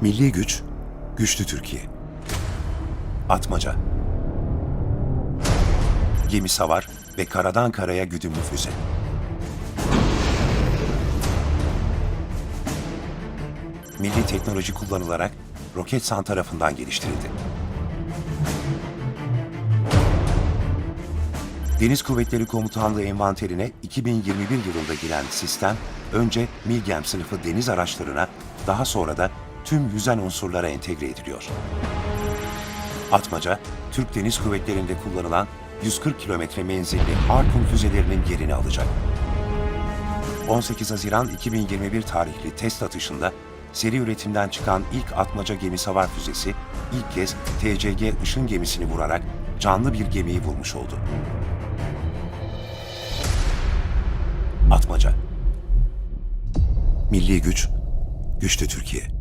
Milli güç, güçlü Türkiye. Atmaca. Gemi savar ve karadan karaya güdümlü füze. Milli teknoloji kullanılarak Roketsan tarafından geliştirildi. Deniz Kuvvetleri Komutanlığı envanterine 2021 yılında giren sistem, önce Milgem sınıfı deniz araçlarına, daha sonra da tüm yüzen unsurlara entegre ediliyor. Atmaca, Türk Deniz Kuvvetleri'nde kullanılan 140 kilometre menzilli Harpun füzelerinin yerini alacak. 18 Haziran 2021 tarihli test atışında seri üretimden çıkan ilk atmaca gemi savar füzesi ilk kez TCG ışın gemisini vurarak canlı bir gemiyi vurmuş oldu. Atmaca. Milli güç, güçlü Türkiye.